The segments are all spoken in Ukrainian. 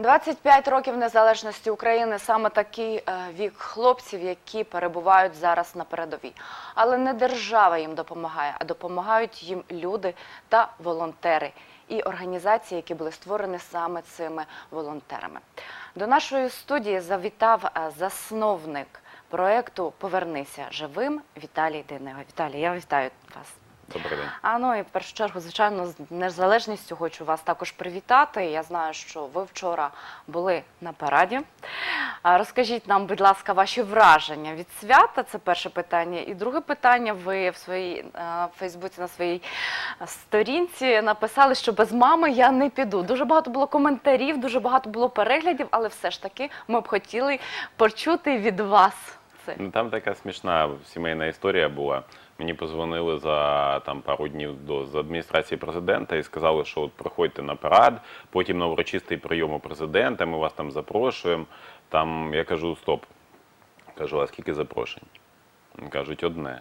25 років незалежності України саме такий е, вік хлопців, які перебувають зараз на передовій. Але не держава їм допомагає, а допомагають їм люди та волонтери і організації, які були створені саме цими волонтерами. До нашої студії завітав е, засновник проекту Повернися живим Віталій Денега. Віталій, я вітаю вас. Добрий день. А ну і в першу чергу, звичайно, з незалежністю хочу вас також привітати. Я знаю, що ви вчора були на параді. Розкажіть нам, будь ласка, ваші враження від свята. Це перше питання. І друге питання. Ви в своїй е, Фейсбуці на своїй сторінці написали, що без мами я не піду. Дуже багато було коментарів, дуже багато було переглядів, але все ж таки ми б хотіли почути від вас це. Ну, Там така смішна сімейна історія була. Мені позвонили за там пару днів до з адміністрації президента і сказали, що от приходьте на парад, потім на урочистий прийом у президента. Ми вас там запрошуємо. Там я кажу, стоп. Кажу, а скільки запрошень? Кажуть, одне.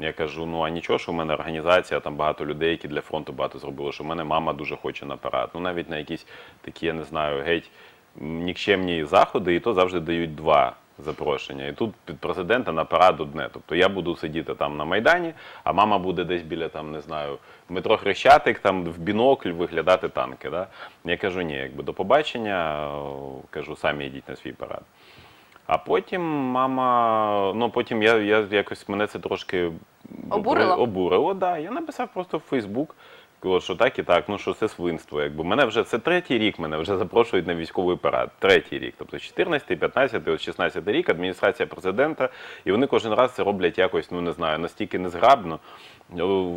Я кажу, ну а нічого, що в мене організація, там багато людей, які для фронту багато зробили, що в мене мама дуже хоче на парад. Ну навіть на якісь такі, я не знаю, геть нікчемні заходи, і то завжди дають два запрошення. І тут під президента на парад одне. Тобто я буду сидіти там на Майдані, а мама буде десь біля там, не знаю, метро Хрещатик, там в бінокль виглядати танки. Да? Я кажу, ні, якби до побачення, кажу, самі йдіть на свій парад. А потім мама, ну потім я, я якось мене це трошки Обурило? обурило, да. Я написав просто в Фейсбук, кажу, що так і так, ну що це свинство. Якби мене вже це третій рік, мене вже запрошують на військовий парад. Третій рік. Тобто 14, 15, от 16 рік, адміністрація президента, і вони кожен раз це роблять якось, ну не знаю, настільки незграбно.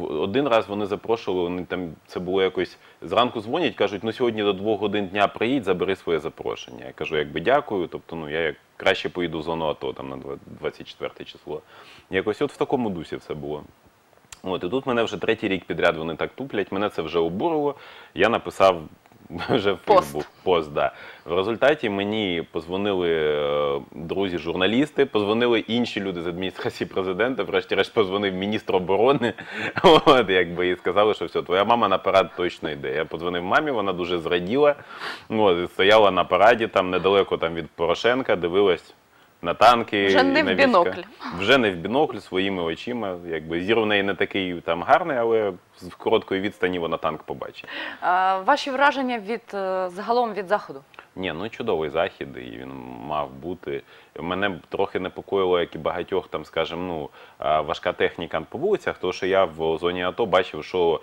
Один раз вони запрошували, вони там це було якось зранку дзвонять, кажуть, ну сьогодні до двох годин дня приїдь, забери своє запрошення. Я кажу, якби дякую. Тобто, ну я як краще поїду в зону АТО там на 24 число. Якось от в такому дусі все було. От, і тут мене вже третій рік підряд вони так туплять, мене це вже обурило. Я написав вже в Пост. Фейсбук пост. Да. В результаті мені позвонили е, друзі-журналісти, позвонили інші люди з адміністрації президента, врешті-решт позвонив міністр оборони. От, якби, і сказали, що все, твоя мама на парад точно йде. Я подзвонив мамі, вона дуже зраділа. От, і стояла на параді там недалеко там, від Порошенка, дивилась. На танки Вже не і на в війська. бінокль. Вже не в бінокль своїми очима. Якби зір в неї не такий там гарний, але з короткої відстані вона танк побачить. А, Ваші враження від е, загалом від заходу? Ні, ну чудовий захід, і він мав бути. Мене трохи непокоїло, як і багатьох там, скажімо, ну важка техніка по вулицях, тому що я в зоні АТО бачив, що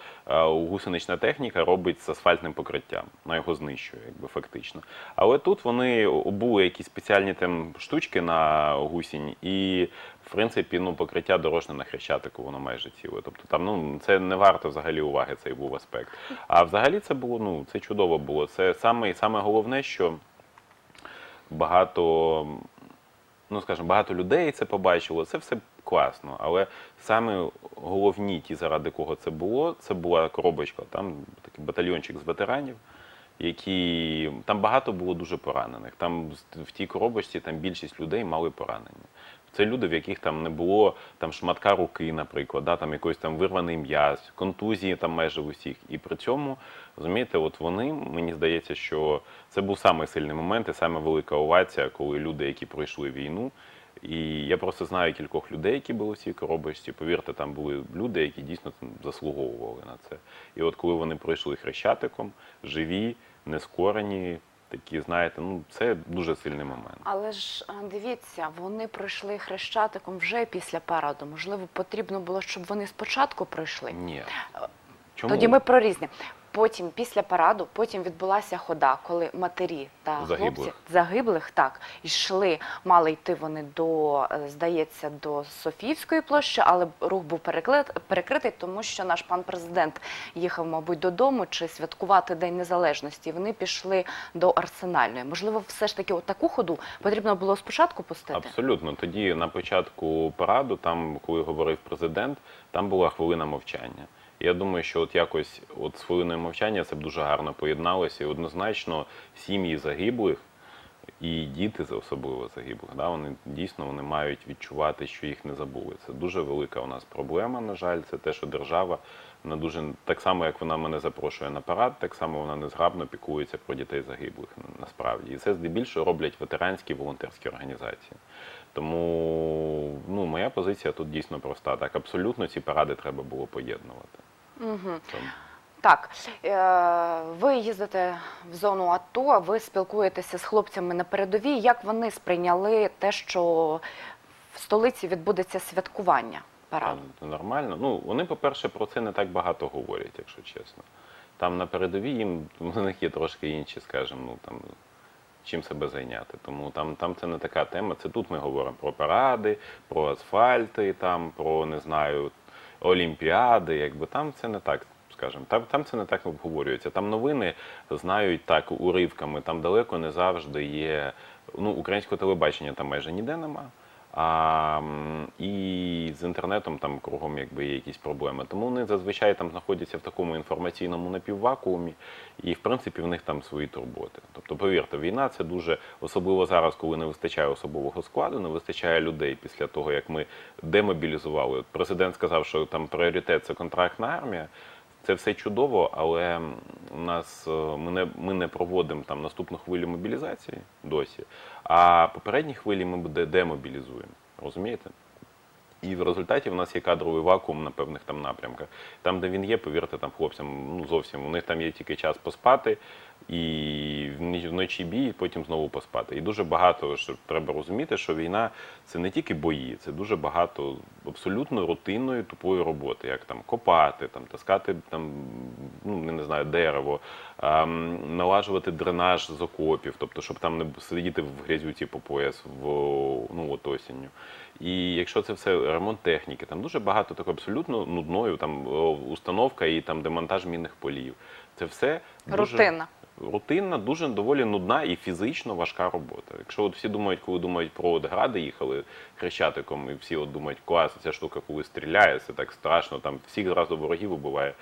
гусенична техніка робить з асфальтним покриттям, вона його знищує, якби фактично. Але тут вони були якісь спеціальні там штучки на гусінь, і принципі ну покриття дорожне на хрещатику, воно майже ціле. Тобто там ну це не варто взагалі уваги, цей був аспект. А взагалі це було ну це чудово було. Це саме саме головне, що багато, ну скажімо, багато людей це побачило. Це все класно. Але саме головні ті, заради кого це було, це була коробочка, там такий батальйончик з ветеранів. Які там багато було дуже поранених. Там в тій коробочці там більшість людей мали поранення. Це люди, в яких там не було там шматка руки, наприклад, да, там якийсь там вирваний м'яз, контузії там майже в усіх. І при цьому, розумієте, от вони, мені здається, що це був самий сильний момент і саме велика овація, коли люди, які пройшли війну. І я просто знаю кількох людей, які були в цій коробочці. Повірте, там були люди, які дійсно там заслуговували на це. І от коли вони пройшли хрещатиком, живі, нескорені, такі, знаєте, ну це дуже сильний момент. Але ж дивіться, вони пройшли хрещатиком вже після параду. Можливо, потрібно було, щоб вони спочатку пройшли. Ні. Чому? Тоді ми про різне. Потім, після параду, потім відбулася хода, коли матері та Загиблих. хлопці загиблих так йшли, мали йти вони до, е, здається, до Софіївської площі, але рух був перекритий, тому що наш пан президент їхав, мабуть, додому чи святкувати День Незалежності. Вони пішли до Арсенальної. Можливо, все ж таки таку ходу потрібно було спочатку пустити. Абсолютно. Тоді на початку параду, там, коли говорив президент, там була хвилина мовчання. Я думаю, що от якось от з хвилиною мовчання це б дуже гарно поєдналося. І однозначно сім'ї загиблих і діти особливо загиблих, да, вони дійсно вони мають відчувати, що їх не забули. Це дуже велика у нас проблема, на жаль, це те, що держава Вона дуже так само, як вона мене запрошує на парад, так само вона незграбно піклується про дітей загиблих насправді. І це здебільшого роблять ветеранські волонтерські організації. Тому ну, моя позиція тут дійсно проста. Так, абсолютно ці паради треба було поєднувати. Угу. Тому- Так, е, ви їздите в зону АТО, ви спілкуєтеся з хлопцями на передовій. Як вони сприйняли те, що в столиці відбудеться святкування параду? Нормально. Ну, вони, по-перше, про це не так багато говорять, якщо чесно. Там на передовій їм у них є трошки інші, скажімо, ну там чим себе зайняти. Тому там, там це не така тема. Це тут ми говоримо про паради, про асфальти, там, про не знаю, олімпіади. Якби там це не так. Скажем, там, там це не так обговорюється. Там новини знають так уривками, там далеко не завжди є. Ну, українського телебачення там майже ніде нема. А, і з інтернетом там кругом якби є якісь проблеми. Тому вони зазвичай там знаходяться в такому інформаційному напіввакуумі, і в принципі в них там свої турботи. Тобто, повірте, війна це дуже особливо зараз, коли не вистачає особового складу, не вистачає людей після того, як ми демобілізували. Президент сказав, що там пріоритет це контрактна армія. Це все чудово, але у нас е, ми не, ми не проводимо там наступну хвилю мобілізації досі, а попередні хвилі ми демобілізуємо. Розумієте? І в результаті в нас є кадровий вакуум на певних там напрямках. Там, де він є, повірте, там хлопцям ну зовсім у них там є тільки час поспати і вночі бій, і потім знову поспати. І дуже багато що треба розуміти, що війна це не тільки бої, це дуже багато абсолютно рутинної тупої роботи, як там копати, там таскати там, ну не знаю, дерево, ем, налажувати дренаж з окопів, тобто, щоб там не сидіти в грязюці по пояс в ну от осінню. І якщо це все ремонт техніки, там дуже багато такої абсолютно нудною там установка і там демонтаж мінних полів. Це все дуже Рутинна. Рутинна, дуже доволі нудна і фізично важка робота. Якщо от всі думають, коли думають про от гради, їхали хрещатиком, і всі от думають, клас, ця штука, коли стріляє, це так страшно, там всіх зразу ворогів убиває.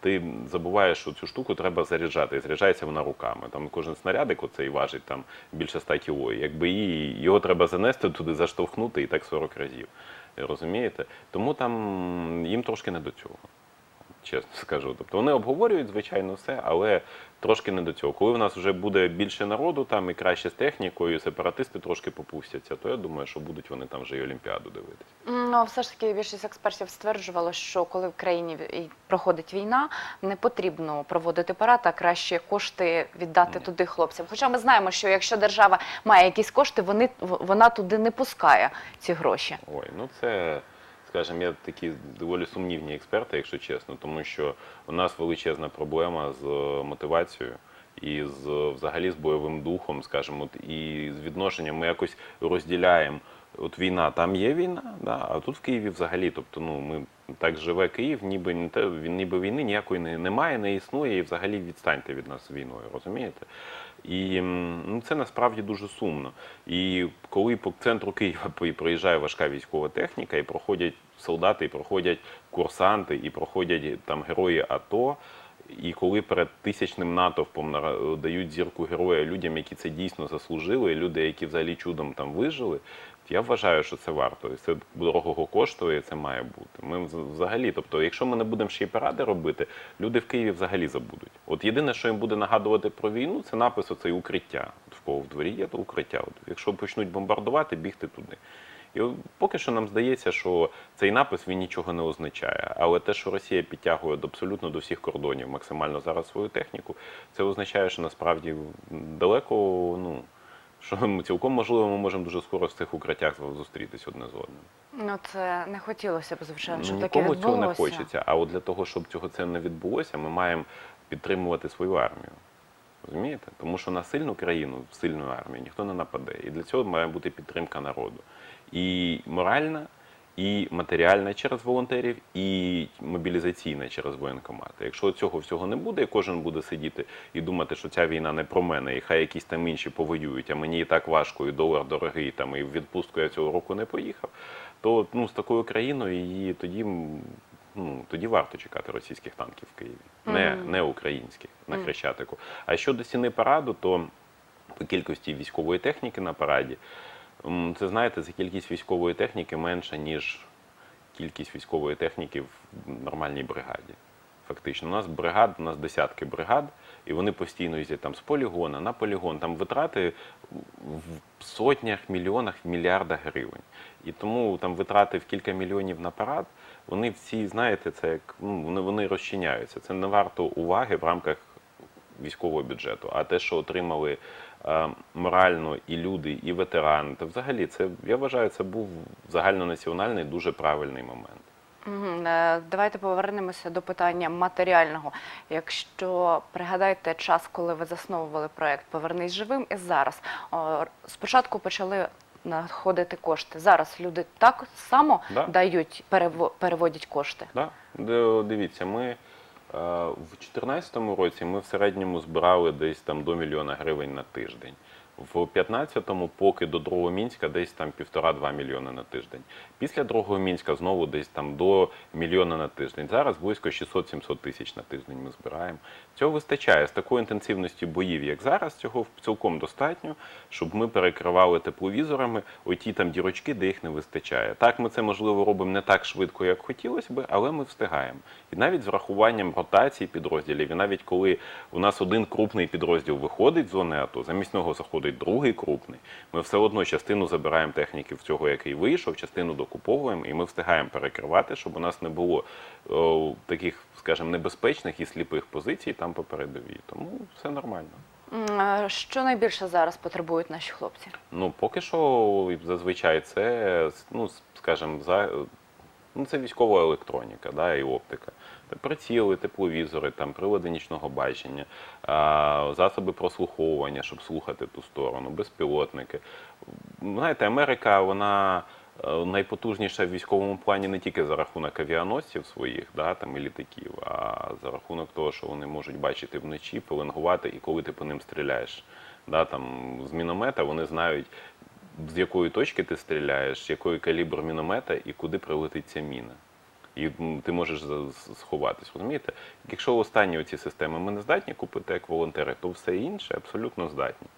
Ти забуваєш, що цю штуку треба заряджати, і заряджається вона руками. Там кожен снарядик оцей важить там більше 100 кіло. Якби її, його треба занести туди, заштовхнути і так 40 разів. Розумієте? Тому там їм трошки не до цього чесно скажу. Тобто вони обговорюють, звичайно, все, але трошки не до цього. Коли в нас вже буде більше народу там і краще з технікою, і сепаратисти трошки попустяться, то я думаю, що будуть вони там вже і Олімпіаду дивитися. Ну, все ж таки більшість експертів стверджувало, що коли в країні проходить війна, не потрібно проводити парад, а краще кошти віддати Ні. туди хлопцям. Хоча ми знаємо, що якщо держава має якісь кошти, вони вона туди не пускає ці гроші. Ой, ну це, скажімо, я такі доволі сумнівні експерти, якщо чесно, тому що у нас величезна проблема з е, мотивацією. І з взагалі з бойовим духом, скажімо, і з відношенням ми якось розділяємо. От війна, там є війна, да, а тут в Києві взагалі. Тобто, ну ми так живе Київ, ніби не те, ніби війни ніякої не, немає, не існує, і взагалі відстаньте від нас війною, розумієте? І ну, це насправді дуже сумно. І коли по центру Києва приїжджає важка військова техніка, і проходять солдати, і проходять курсанти, і проходять там герої АТО. І коли перед тисячним натовпом дають зірку героя людям, які це дійсно заслужили, люди, які взагалі чудом там вижили, я вважаю, що це варто. І це дорогого коштує, це має бути. Ми взагалі, тобто, якщо ми не будемо ще й паради робити, люди в Києві взагалі забудуть. От єдине, що їм буде нагадувати про війну, це напис оцей укриття. От в кого в дворі є, то укриття. От, якщо почнуть бомбардувати, бігти туди. І поки що нам здається, що цей напис він нічого не означає. Але те, що Росія підтягує абсолютно до всіх кордонів максимально зараз свою техніку, це означає, що насправді далеко, ну що ми цілком можливо, ми можемо дуже скоро в цих укриттях зустрітись одне з одним. Ну це не хотілося б, звичайно, щоб Ну, таке Нікому цього не хочеться. А от для того, щоб цього це не відбулося, ми маємо підтримувати свою армію. Розумієте? Тому що на сильну країну, сильну армію ніхто не нападе. І для цього має бути підтримка народу. І моральна, і матеріальна через волонтерів, і мобілізаційна через воєнкомати. Якщо цього всього не буде, і кожен буде сидіти і думати, що ця війна не про мене, і хай якісь там інші повоюють, а мені і так важко, і долар дорогий, там, і в відпустку я цього року не поїхав, то ну, з такою країною її тоді. Ну, тоді варто чекати російських танків в Києві, не, не українських на. Хрещатику. А щодо стіни параду, то по кількості військової техніки на параді, це знаєте, за кількість військової техніки менша, ніж кількість військової техніки в нормальній бригаді. фактично. У нас бригад, у нас десятки бригад, і вони постійно їздять там з полігона на полігон. Там витрати в сотнях, мільйонах, в мільярдах гривень. І тому там витрати в кілька мільйонів на парад, вони всі, знаєте, це як ну, вони, вони розчиняються. Це не варто уваги в рамках військового бюджету. А те, що отримали морально і люди, і ветерани, то взагалі це я вважаю, це був загальнонаціональний дуже правильний момент. Е, Давайте повернемося до питання матеріального. Якщо пригадаєте час, коли ви засновували проект Повернись живим і зараз. Спочатку почали надходити кошти. Зараз люди так само Да. дають, перево- переводять кошти. Да? Дивіться, ми е, в 2014 році ми в середньому збирали десь там до мільйона гривень на тиждень. В 15-му поки до другого мінська десь там півтора-два мільйони на тиждень. Після другого мінська знову десь там до мільйона на тиждень. Зараз близько 600-700 тисяч на тиждень ми збираємо. Цього вистачає з такою інтенсивністю боїв, як зараз. Цього цілком достатньо, щоб ми перекривали тепловізорами оті там дірочки, де їх не вистачає. Так, ми це можливо робимо не так швидко, як хотілося би, але ми встигаємо. І навіть з врахуванням ротації підрозділів, і навіть коли у нас один крупний підрозділ виходить з зони АТО, замість нього заходить другий крупний, ми все одно частину забираємо техніки в цього, який вийшов, частину докуповуємо, і ми встигаємо перекривати, щоб у нас не було о, таких, скажімо, небезпечних і сліпих позицій там по передовій. Тому все нормально. Е, Що найбільше зараз потребують наші хлопці? Ну, поки що зазвичай це, ну, скажімо, за, ну, це військова електроніка да, і оптика. Приціли, тепловізори, там, прилади нічного бачення, засоби прослуховування, щоб слухати ту сторону, безпілотники. Знаєте, Америка, вона е, найпотужніша в військовому плані не тільки за рахунок авіаносців своїх, да, там, і літаків, а за рахунок того, що вони можуть бачити вночі, пеленгувати і коли ти по ним стріляєш. Да, там, з міномета вони знають, з якої точки ти стріляєш, який калібр міномета і куди прилетить ця міна. І ти можеш сховатись. Розумієте? Якщо останні оці системи ми не здатні купити як волонтери, то все інше абсолютно здатні.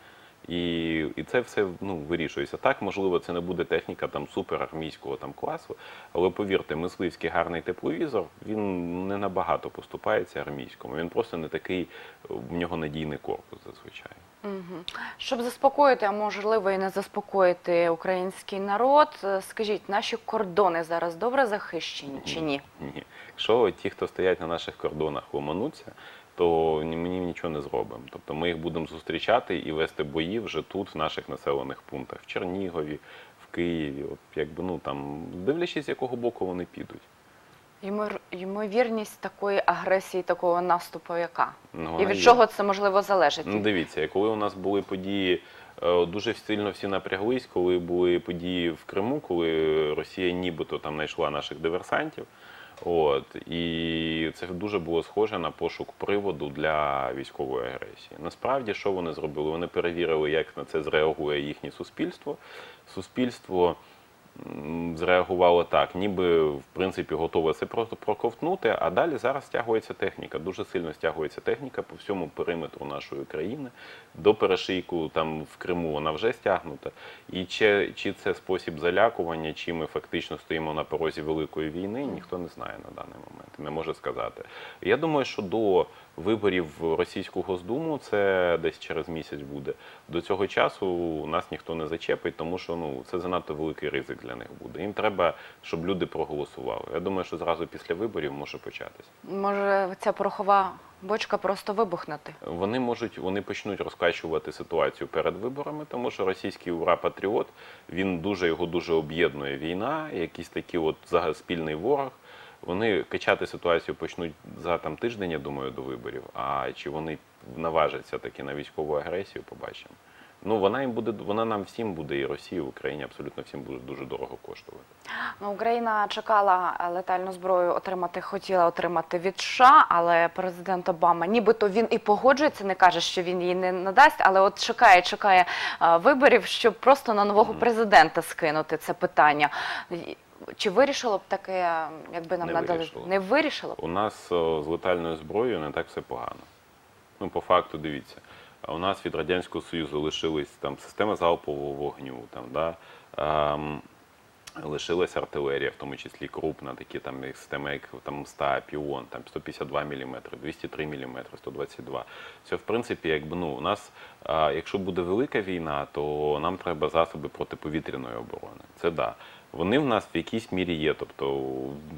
І, і це все ну, вирішується. Так, можливо, це не буде техніка там суперармійського там класу, але повірте, мисливський гарний тепловізор він не набагато поступається армійському. Він просто не такий, в нього надійний корпус зазвичай. Мгм. Щоб заспокоїти, а можливо і не заспокоїти український народ, е, скажіть, наші кордони зараз добре захищені чи ні? Ні. Якщо ті, хто стоять на наших кордонах, ломануться, то ми нічого не зробимо. Тобто ми їх будемо зустрічати і вести бої вже тут, в наших населених пунктах, в Чернігові, в Києві. От якби ну там, дивлячись, з якого боку вони підуть. Ймовір- Ймовірність такої агресії, такого наступу, яка? Ну, І від є. чого це можливо залежить? Ну, дивіться, коли у нас були події, е, дуже сильно всі напряглись, коли були події в Криму, коли Росія нібито там знайшла наших диверсантів. От і це дуже було схоже на пошук приводу для військової агресії. Насправді, що вони зробили? Вони перевірили, як на це зреагує їхнє суспільство. Суспільство зреагувало так, ніби в принципі готове це просто проковтнути. А далі зараз стягується техніка. Дуже сильно стягується техніка по всьому периметру нашої країни. До перешийку там в Криму вона вже стягнута. І чи, чи це спосіб залякування, чи ми фактично стоїмо на порозі великої війни, ніхто не знає на даний момент, не може сказати. Я думаю, що до виборів російську Госдуму це десь через місяць буде. До цього часу нас ніхто не зачепить, тому що ну це занадто великий ризик для них буде. Їм треба, щоб люди проголосували. Я думаю, що зразу після виборів може початись. Може, ця порохова бочка просто вибухнути? Вони можуть, вони почнуть розкачувати ситуацію перед виборами, тому що російський ура патріот він дуже його дуже об'єднує війна, якийсь такий от спільний ворог. Вони качати ситуацію почнуть за там тиждень, я думаю, до виборів. А чи вони наважаться таки на військову агресію, побачимо. Ну вона їм буде, вона нам всім буде, і Росії, і Україні абсолютно всім буде дуже дорого коштувати. Ну, Україна чекала летальну зброю отримати, хотіла отримати від США, але президент Обама, нібито він і погоджується, не каже, що він її не надасть, але от чекає, чекає виборів, щоб просто на нового Мгм. президента скинути це питання. Чи вирішило б таке, якби нам Не надали? вирішило. Не вирішило б? У нас о, з летальною зброєю не так все погано. Ну, по факту, дивіться, у нас від Радянського Союзу лишились там системи залпового вогню, там, да, ем, Лишилася артилерія, в тому числі крупна, такі там системи, як там МСТА, Піон, там 152 мм, 203 мм, 122. Це в принципі, якби ну у нас, а, якщо буде велика війна, то нам треба засоби протиповітряної оборони. Це да. Вони в нас в якійсь мірі є, тобто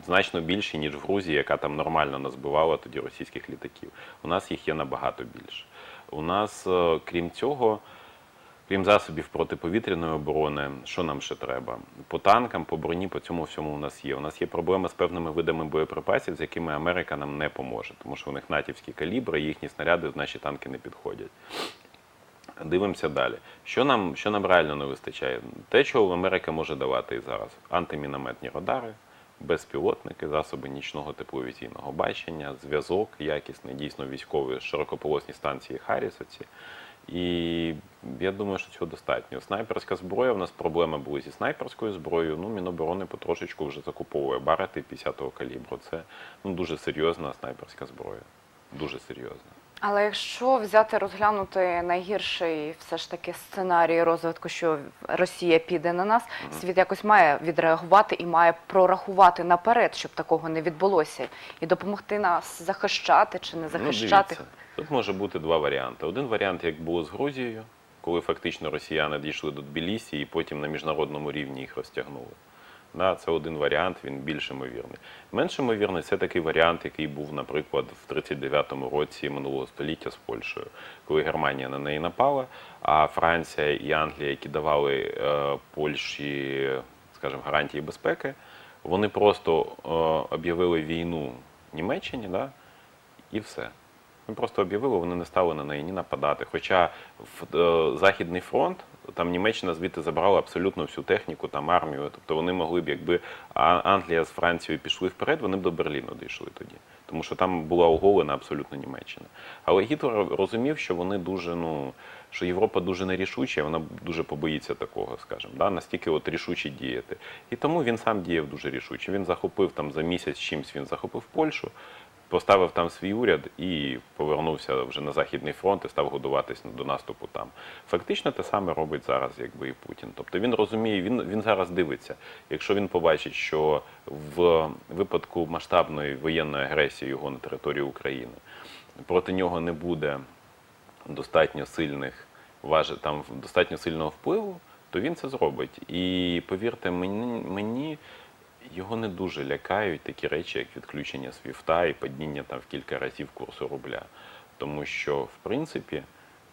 значно більші, ніж в Грузії, яка там нормально назбивала тоді російських літаків. У нас їх є набагато більше. У нас, е, крім цього, Крім засобів протиповітряної оборони, що нам ще треба? По танкам, по броні, по цьому всьому у нас є. У нас є проблема з певними видами боєприпасів, з якими Америка нам не поможе, тому що у них натівські калібри, їхні снаряди в наші танки не підходять. Дивимося далі. Що нам, що нам реально не вистачає? Те, чого Америка може давати і зараз: антимінометні радари, безпілотники, засоби нічного тепловізійного бачення, зв'язок якісний, дійсно військові, широкополосні станції Харріс оці. І я думаю, що цього достатньо. Снайперська зброя, в нас проблеми були зі снайперською зброєю. Ну, Міноборони потрошечку вже закуповує барети 50-го калібру. Це ну, дуже серйозна снайперська зброя. Дуже серйозна. Але якщо взяти розглянути найгірший все ж таки сценарій розвитку, що Росія піде на нас, світ якось має відреагувати і має прорахувати наперед, щоб такого не відбулося, і допомогти нас захищати чи не захищати. Ну, тут може бути два варіанти. Один варіант, як було з Грузією, коли фактично росіяни дійшли до Тбілісі і потім на міжнародному рівні їх розтягнули. Да, це один варіант, він більш ймовірний. Менш ймовірний це такий варіант, який був, наприклад, в 39-му році минулого століття з Польщею, коли Германія на неї напала, а Франція і Англія, які давали е, Польщі, скажімо, гарантії безпеки, вони просто е, об'явили війну Німеччині, да, і все. Ми просто об'явили, вони не стали на неї ні нападати. Хоча в е, Західний фронт, там Німеччина звідти забрала абсолютно всю техніку, там армію. Тобто вони могли б, якби Англія з Францією пішли вперед, вони б до Берліну дійшли тоді. Тому що там була оголена абсолютно Німеччина. Але Гітлер розумів, що вони дуже, ну, що Європа дуже нерішуча, вона дуже побоїться такого, скажімо, да? настільки от рішуче діяти. І тому він сам діяв дуже рішуче. Він захопив там за місяць чимсь, він захопив Польщу поставив там свій уряд і повернувся вже на Західний фронт і став годуватись до наступу там. Фактично те саме робить зараз, якби і Путін. Тобто він розуміє, він, він зараз дивиться. Якщо він побачить, що в випадку масштабної воєнної агресії його на території України проти нього не буде достатньо сильних важ- там достатньо сильного впливу, то він це зробить. І повірте мені, мені його не дуже лякають такі речі, як відключення свіфта і падіння там в кілька разів курсу рубля. Тому що, в принципі,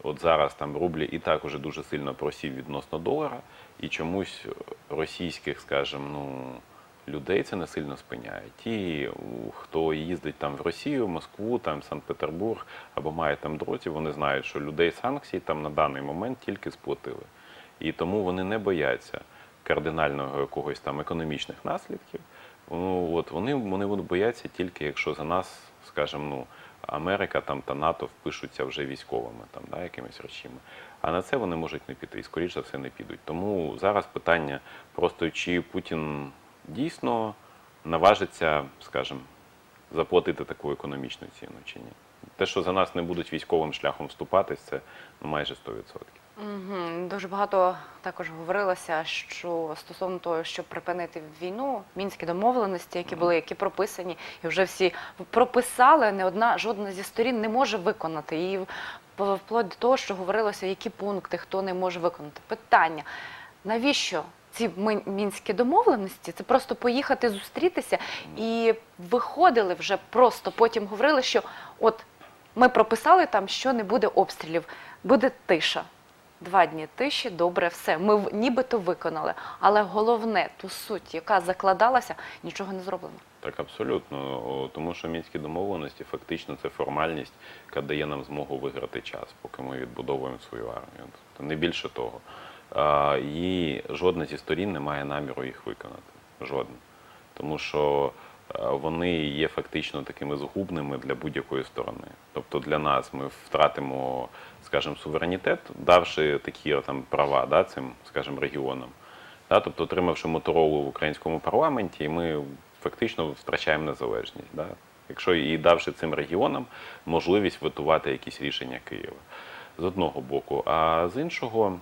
от зараз там рублі і так уже дуже сильно просів відносно долара, і чомусь російських, скажімо, ну, людей це не сильно спиняє. Ті, хто їздить там в Росію, Москву, там Санкт-Петербург або має там друзів, вони знають, що людей санкцій там на даний момент тільки сплатили. І тому вони не бояться кардинального якогось там економічних наслідків. Ну, от вони, вони бояться тільки, якщо за нас, скажімо, ну, Америка там та НАТО впишуться вже військовими, там, да, якимись речами. А на це вони можуть не піти, і скоріш за все не підуть. Тому зараз питання просто чи Путін дійсно наважиться, скажімо, заплатити таку економічну ціну чи ні. Те, що за нас не будуть військовим шляхом вступатись, це ну, майже 100%. Угу. Дуже багато також говорилося, що стосовно того, щоб припинити війну, мінські домовленості, які були, які прописані, і вже всі прописали, не одна жодна зі сторін не може виконати. І вплоть до того, що говорилося, які пункти хто не може виконати. Питання: навіщо? Ці мінські домовленості це просто поїхати зустрітися і виходили вже просто потім говорили, що от ми прописали там, що не буде обстрілів, буде тиша. Два дні тиші, добре, все. Ми нібито виконали. Але головне, ту суть, яка закладалася, нічого не зроблено. Так, абсолютно. Тому що мінські домовленості фактично це формальність, яка дає нам змогу виграти час, поки ми відбудовуємо свою армію. Тобто не більше того. І жодна зі сторін не має наміру їх виконати. Жодна. Тому що вони є фактично такими згубними для будь-якої сторони. Тобто для нас ми втратимо, скажімо, суверенітет, давши такі там права да, цим, скажімо, регіонам. Да, тобто, отримавши моторолу в українському парламенті, ми фактично втрачаємо незалежність. Да? Якщо і давши цим регіонам можливість витувати якісь рішення Києва з одного боку, а з іншого,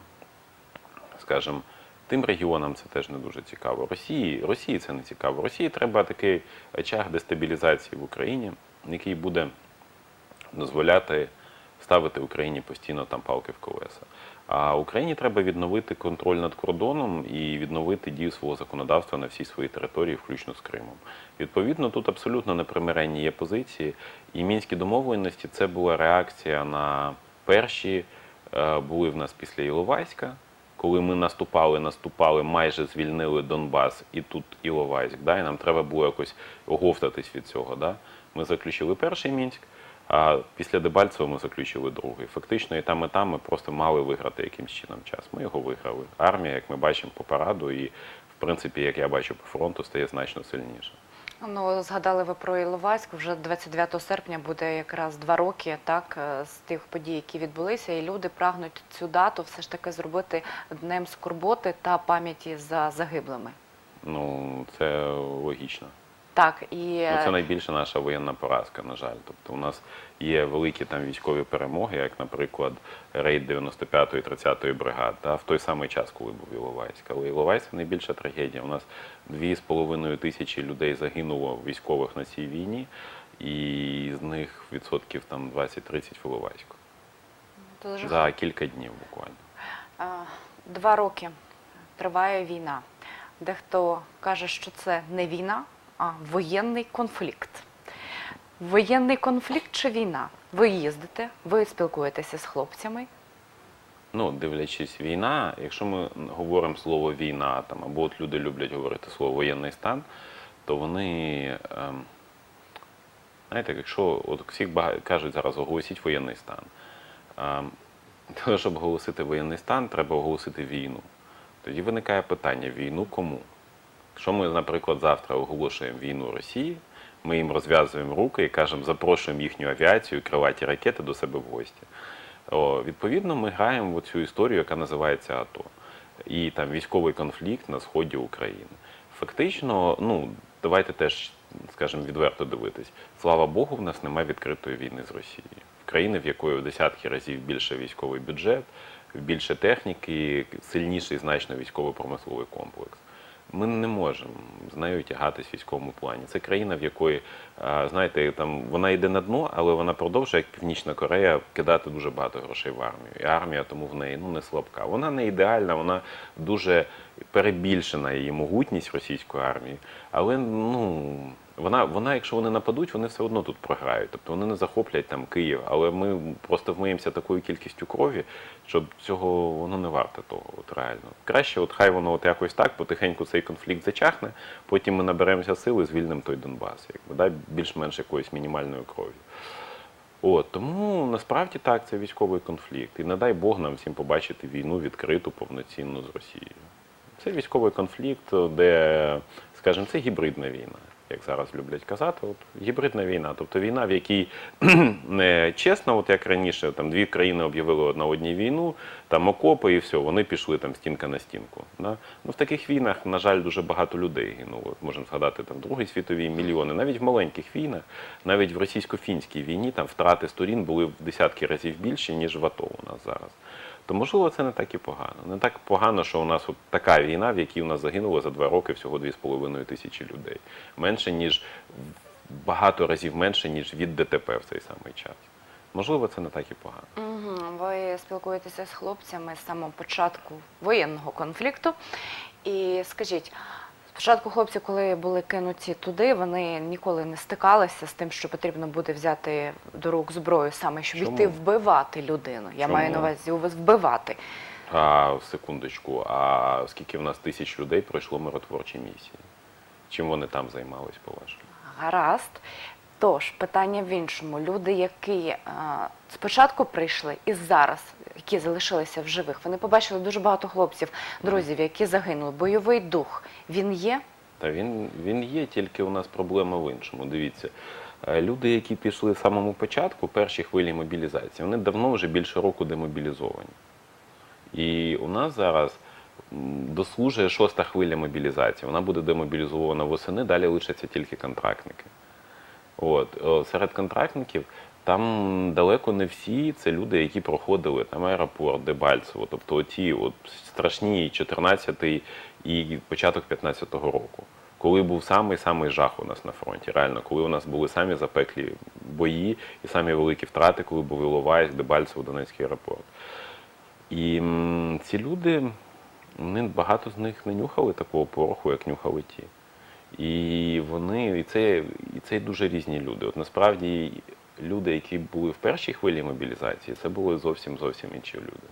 скажімо, Тим регіонам це теж не дуже цікаво. Росії, Росії це не цікаво. Росії треба такий очаг дестабілізації в Україні, який буде дозволяти ставити Україні постійно там палки в колеса. А Україні треба відновити контроль над кордоном і відновити дію свого законодавства на всій своїй території, включно з Кримом. Відповідно, тут абсолютно непримиренні є позиції. І мінські домовленості це була реакція на перші е, були в нас після Іловайська, коли ми наступали, наступали, майже звільнили Донбас і тут Іловайськ. Да, і нам треба було якось оговтатись від цього. Да? Ми заключили перший мінськ. А після Дебальцева ми заключили другий. Фактично, і там, і там ми просто мали виграти якимсь чином час. Ми його виграли. Армія, як ми бачимо по параду, і в принципі, як я бачу по фронту, стає значно сильніше. Ну, згадали ви про Іловайськ, вже 29 серпня буде якраз два роки так, е, з тих подій, які відбулися, і люди прагнуть цю дату все ж таки зробити днем скорботи та пам'яті за загиблими. Ну, це логічно. Так, і Ну, е, це найбільша наша воєнна поразка, на жаль. Тобто у нас є великі там військові перемоги, як, наприклад, рейд 95-ї, 30-ї бригад, та, в той самий час, коли був Іловайськ. Але Іловайськ це найбільша трагедія. У нас 2,5 тисячі людей загинуло військових на цій війні, і з них відсотків там 20-30 в Іловайську. дуже За кілька днів буквально. Е, Два роки триває війна. Дехто каже, що це не війна, а воєнний конфлікт. Воєнний конфлікт чи війна? Ви їздите, ви спілкуєтеся з хлопцями. Ну, дивлячись, війна, якщо ми говоримо слово війна, там, або от люди люблять говорити слово воєнний стан, то вони, ем, знаєте, якщо от всіх кажуть зараз оголосіть воєнний стан. Ем, щоб оголосити воєнний стан, треба оголосити війну. Тоді виникає питання: війну кому? Якщо ми, наприклад, завтра оголошуємо війну Росії, ми їм розв'язуємо руки і кажемо, запрошуємо їхню авіацію, крилаті ракети до себе в гості. О, відповідно, ми граємо в цю історію, яка називається АТО. І там військовий конфлікт на сході України. Фактично, ну давайте теж скажімо, відверто дивитись. Слава Богу, в нас немає відкритої війни з Росією. В країни, в якої в десятки разів більше військовий бюджет, більше техніки, сильніший значно військово-промисловий комплекс. Ми не можемо з нею тягатись в військовому плані. Це країна, в якої, знаєте, там вона йде на дно, але вона продовжує, як Північна Корея, кидати дуже багато грошей в армію. І армія тому в неї ну не слабка. Вона не ідеальна, вона дуже перебільшена її могутність російської армії. Але ну вона, вона, якщо вони нападуть, вони все одно тут програють. Тобто вони не захоплять там Київ. Але ми просто вмиємося такою кількістю крові, що цього воно не варте того. От реально. Краще, от хай воно от якось так, потихеньку цей конфлікт зачахне, потім ми наберемося сили, звільнимо той Донбас, якби да, більш-менш якоюсь мінімальною кров'ю. От тому насправді так, це військовий конфлікт. І не дай Бог нам всім побачити війну відкриту повноцінну з Росією. Це військовий конфлікт, де, скажімо, це гібридна війна, як зараз люблять казати. От гібридна війна, тобто війна, в якій не чесно, от як раніше, там дві країни об'явили одна одній війну, там окопи і все, вони пішли там стінка на стінку. Да? Ну, в таких війнах, на жаль, дуже багато людей гинуло. Можемо згадати там Другій світовій мільйони. Навіть в маленьких війнах, навіть в російсько-фінській війні там втрати сторін були в десятки разів більші, ніж в АТО у нас зараз. То можливо це не так і погано. Не так погано, що у нас от така війна, в якій у нас загинуло за два роки всього 2,5 тисячі людей. Менше ніж багато разів менше, ніж від ДТП в цей самий час. Можливо, це не так і погано. Угу. Ви спілкуєтеся з хлопцями з самого початку воєнного конфлікту. І скажіть, спочатку хлопці, коли були кинуті туди, вони ніколи не стикалися з тим, що потрібно буде взяти до рук зброю саме, щоб Чому? йти вбивати людину. Я Чому? маю на увазі у вас вбивати. А секундочку, а скільки в нас тисяч людей пройшло миротворчі місії? Чим вони там займались, по-вашому? Гаразд. Тож, питання в іншому. Люди, які е, спочатку прийшли і зараз, які залишилися в живих, вони побачили дуже багато хлопців, друзів, які загинули. Бойовий дух, він є? Та він, він є, тільки у нас проблема в іншому. Дивіться, е, люди, які пішли в самому початку, перші хвилі мобілізації, вони давно вже більше року демобілізовані. І у нас зараз дослужує шоста хвиля мобілізації. Вона буде демобілізована восени, далі лишаться тільки контрактники. От, серед контрактників там далеко не всі це люди, які проходили там аеропорт, Дебальцево, тобто оті от страшні 14-й і початок 15-го року. Коли був самий самий жах у нас на фронті, реально, коли у нас були самі запеклі бої і самі великі втрати, коли був Іловайськ, Дебальцево, Донецький аеропорт. І ці люди, вони багато з них не нюхали такого пороху, як нюхали ті. І вони, і це, і це дуже різні люди. От насправді люди, які були в першій хвилі мобілізації, це були зовсім зовсім інші люди.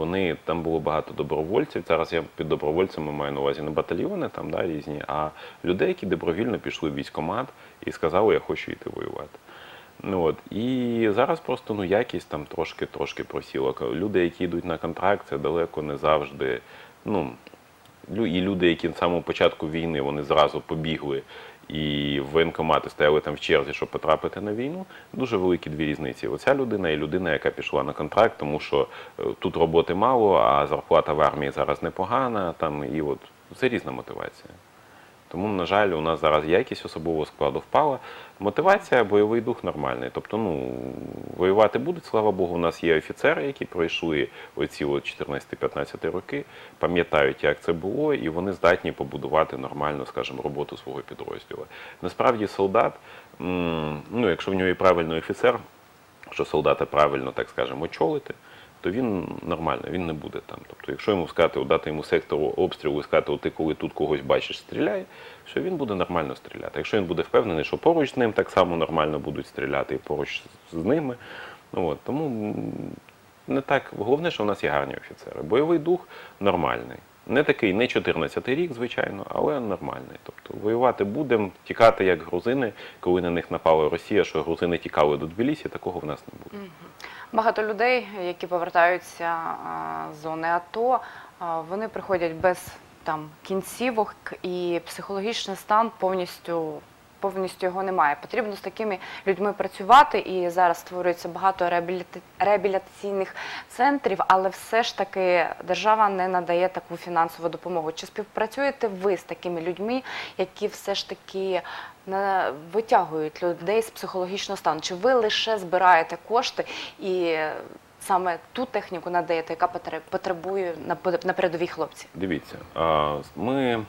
Вони там було багато добровольців. Зараз я під добровольцями маю на увазі не батальйони там да, різні, а людей, які добровільно пішли в військкомат і сказали, я хочу йти воювати. Ну от і зараз просто ну якість там трошки трошки просіла. Люди, які йдуть на контракт, це далеко не завжди. Ну і люди, які на самому початку війни вони зразу побігли і воєнкомати стояли там в черзі, щоб потрапити на війну. Дуже великі дві різниці. Оця людина і людина, яка пішла на контракт, тому що е, тут роботи мало, а зарплата в армії зараз непогана. Там і от це різна мотивація. Тому, на жаль, у нас зараз якість особового складу впала. Мотивація, бойовий дух нормальний. Тобто, ну, воювати будуть, слава Богу, у нас є офіцери, які пройшли оці 14-15 роки, пам'ятають, як це було, і вони здатні побудувати нормальну, скажімо, роботу свого підрозділу. Насправді, солдат, ну, якщо в нього є правильний офіцер, що солдата правильно, так скажемо, очолити, то він нормально, він не буде там. Тобто, якщо йому сказати, дати йому сектору обстрілу і сказати, ти коли тут когось бачиш, стріляй, що він буде нормально стріляти. Якщо він буде впевнений, що поруч з ним так само нормально будуть стріляти і поруч з ними. Ну, от, тому не так. Головне, що в нас є гарні офіцери. Бойовий дух нормальний. Не такий, не 14-й рік, звичайно, але нормальний. Тобто воювати будемо, тікати як грузини, коли на них напала Росія, що грузини тікали до Тбілісі, такого в нас не буде. Багато людей, які повертаються з зони АТО, вони приходять без там кінцівок і психологічний стан повністю. Повністю його немає. Потрібно з такими людьми працювати, і зараз створюється багато реабілітаційних центрів, але все ж таки держава не надає таку фінансову допомогу. Чи співпрацюєте ви з такими людьми, які все ж таки на- витягують людей з психологічного стану? Чи ви лише збираєте кошти і саме ту техніку надаєте, яка потре- потребує на пе- передовій хлопці? Дивіться, ми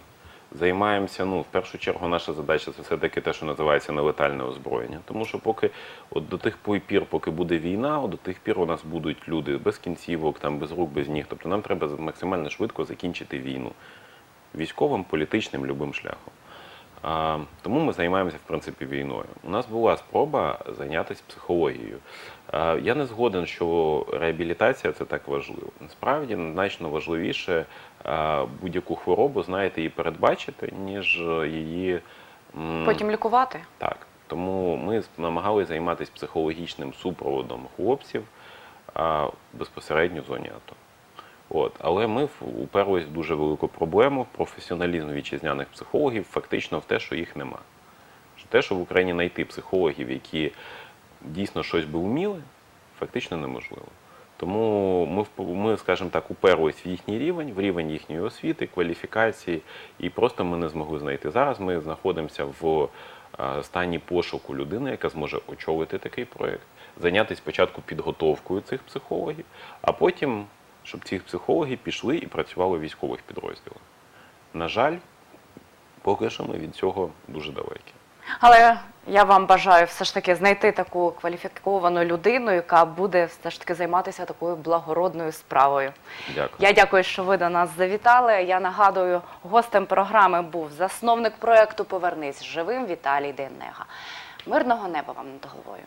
займаємося, ну, в першу чергу, наша задача це все-таки те, що називається нелетальне озброєння. Тому що поки от до тих пір, поки буде війна, от до тих пір у нас будуть люди без кінцівок, там, без рук, без ніг. Тобто нам треба максимально швидко закінчити війну військовим, політичним, любим шляхом. А, тому ми займаємося в принципі війною. У нас була спроба зайнятися психологією. Я не згоден, що реабілітація це так важливо. Насправді значно важливіше будь-яку хворобу, знаєте, її передбачити, ніж її Потім лікувати? так. Тому ми намагалися займатися психологічним супроводом хлопців безпосередньо в зоні АТО. От. Але ми в- уперлись в дуже велику проблему професіоналізм вітчизняних психологів, фактично в те, що їх нема. Те, що в Україні знайти психологів, які дійсно щось би вміли, фактично неможливо. Тому ми, ми, скажімо так, уперлись в їхній рівень, в рівень їхньої освіти, кваліфікації, і просто ми не змогли знайти. Зараз ми знаходимося в е, стані пошуку людини, яка зможе очолити такий проєкт, зайнятися спочатку підготовкою цих психологів, а потім, щоб ці психологи пішли і працювали в військових підрозділах. На жаль, поки що ми від цього дуже далекі. Але я вам бажаю все ж таки знайти таку кваліфіковану людину, яка буде все ж таки займатися такою благородною справою. Дякую. Я дякую, що ви до нас завітали. Я нагадую, гостем програми був засновник проекту Повернись живим Віталій Денега. Мирного неба вам над головою.